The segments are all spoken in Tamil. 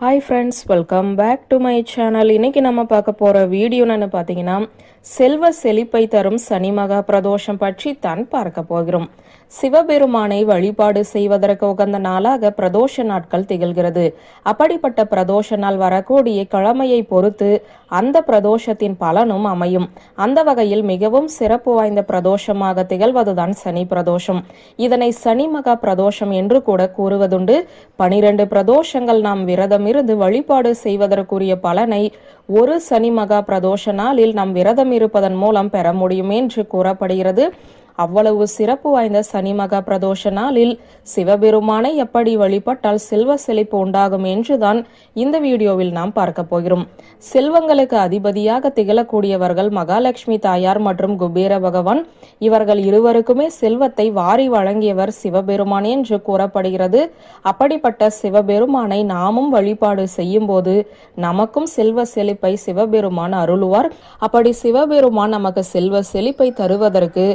Hi friends welcome back to my channel இன்னைக்கு நம்ம பார்க்க போகிற வீடியோன்னு பார்த்தீங்கன்னா செல்வ செழிப்பை தரும் சனி மகா பிரதோஷம் பற்றி தான் பார்க்க போகிறோம். சிவபெருமானை வழிபாடு செய்வதற்கு உகந்த நாளாக பிரதோஷ நாட்கள் திகழ்கிறது. அப்படிப்பட்ட பிரதோஷ நாள் வரக்கூடிய கிழமையை பொறுத்து அந்த பிரதோஷத்தின் பலனும் அமையும். அந்த வகையில் மிகவும் சிறப்பு வாய்ந்த பிரதோஷமாக திகழ்வதுதான் சனி பிரதோஷம். இதனை சனி மகா பிரதோஷம் என்று கூட கூறுவதுண்டு. பனிரெண்டு பிரதோஷங்கள் நாம் விரதம் இருந்து வழிபாடு செய்வதற்குரிய பலனை ஒரு சனி மகா பிரதோஷ நாளில் நாம் விரதம் இருப்பதன் மூலம் பெற முடியும் என்று கூறப்படுகிறது. அவ்வளவு சிறப்பு வாய்ந்த சனி மகா பிரதோஷ நாளில் சிவபெருமானை எப்படி வழிபட்டால் செல்வ செழிப்பு உண்டாகும் என்றுதான் இந்த வீடியோவில் நாம் பார்க்க போகிறோம். செல்வங்களுக்கு அதிபதியாக திகழக்கூடியவர்கள் மகாலட்சுமி தாயார் மற்றும் குபேர பகவான். இவர்கள் இருவருக்குமே செல்வத்தை வாரி வழங்கியவர் சிவபெருமான் என்று கூறப்படுகிறது. அப்படிப்பட்ட சிவபெருமானை நாமும் வழிபாடு செய்யும் போது நமக்கும் செல்வ செழிப்பை சிவபெருமான் அருளுவார். அப்படி சிவபெருமான் நமக்கு செல்வ செழிப்பை தருவதற்கு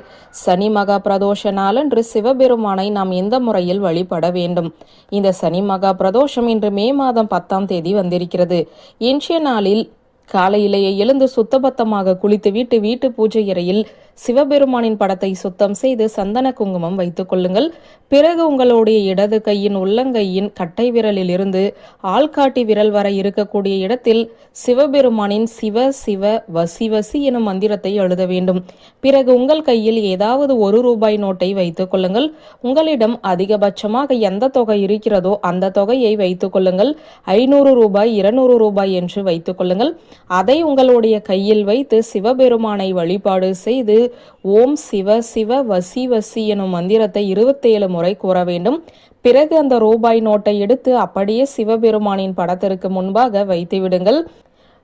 சனி மகா பிரதோஷ நாளன்று சிவபெருமானை நாம் எந்த முறையில் வழிபட வேண்டும்? இந்த சனி மகா பிரதோஷம் இன்று மே மாதம் பத்தாம் தேதி வந்திருக்கிறது. இன்றைய நாளில் காலையிலேயே எழுந்து சுத்தபத்தமாக குளித்துவிட்டு வீட்டு பூஜை அறையில் சிவபெருமானின் படத்தை சுத்தம் செய்து சந்தன குங்குமம் வைத்துக் கொள்ளுங்கள். பிறகு உங்களுடைய இடது கையின் உள்ளங்கையின் கட்டை விரலில் இருந்து ஆள்காட்டி விரல் வரை இருக்கக்கூடிய இடத்தில் சிவபெருமானின் சிவ சிவ வசி வசி எனும் மந்திரத்தை எழுத வேண்டும். பிறகு உங்கள் கையில் ஏதாவது ஒரு ரூபாய் நோட்டை வைத்துக் கொள்ளுங்கள். உங்களிடம் அதிகபட்சமாக எந்த தொகை இருக்கிறதோ அந்த தொகையை வைத்துக் கொள்ளுங்கள். ஐநூறு ரூபாய் இருநூறு ரூபாய் என்று வைத்துக் கொள்ளுங்கள். அதை உங்களுடைய கையில் வைத்து சிவபெருமானை வழிபாடு செய்து ஓம் சிவ சிவ வசி வசி எனும் மந்திரத்தை இருபத்தேழு முறை கூற வேண்டும். பிறகு அந்த ரூபாய் நோட்டை எடுத்து அப்படியே சிவபெருமானின் படத்திற்கு முன்பாக வைத்து விடுங்கள்.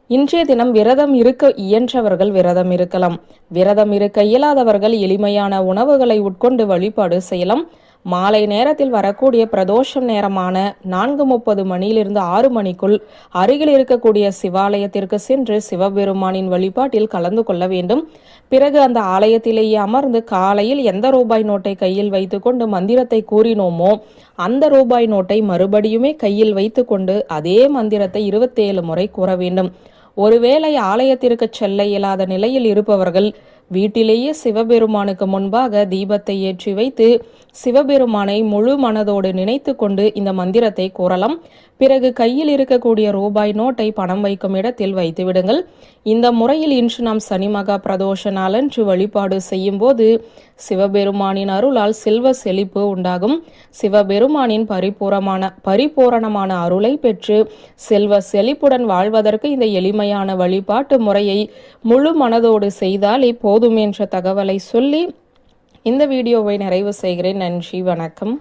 இன்றைய தினம் விரதம் இருக்க இயன்றவர்கள் விரதம் இருக்கலாம். விரதம் இருக்க இயலாதவர்கள் எளிமையான உணவுகளை உட்கொண்டு வழிபாடு செய்யலாம். மாலை நேரத்தில் வரக்கூடிய பிரதோஷம் நேரமான நான்கு முப்பது மணியிலிருந்து ஆறு மணிக்குள் அருகில் இருக்கக்கூடிய சிவாலயத்திற்கு சென்று சிவபெருமானின் வழிபாட்டில் கலந்து கொள்ள வேண்டும். பிறகு அந்த ஆலயத்திலேயே அமர்ந்து காலையில் எந்த ரூபாய் நோட்டை கையில் வைத்துக்கொண்டு மந்திரத்தை கூறினோமோ அந்த ரூபாய் நோட்டை மறுபடியுமே கையில் வைத்துக்கொண்டு அதே மந்திரத்தை இருபத்தேழு முறை கூற வேண்டும். ஒருவேளை ஆலயத்திற்கு செல்ல இயலாத நிலையில் இருப்பவர்கள் வீட்டிலேயே சிவபெருமானுக்கு முன்பாக தீபத்தை ஏற்றி வைத்து சிவபெருமானை முழு மனதோடு நினைத்து கொண்டு இந்த மந்திரத்தை கூறலாம். பிறகு கையில் இருக்கக்கூடிய ரூபாய் நோட்டை பணம் வைக்கும் இடத்தில் வைத்து விடுங்கள். இந்த முறையில் இன்று நாம் சனி மகா பிரதோஷ நாளன்று வழிபாடு செய்யும் போது சிவபெருமானின் அருளால் செல்வ செழிப்பு உண்டாகும். சிவபெருமானின் பரிபூரமான பரிபூரணமான அருளை பெற்று செல்வ செழிப்புடன் வாழ்வதற்கு இந்த எளிமையான வழிபாட்டு முறையை முழு மனதோடு செய்தாலே போதும் என்ற தகவலை சொல்லி இந்த வீடியோவை நிறைவு செய்கிறேன். நன்றி வணக்கம்.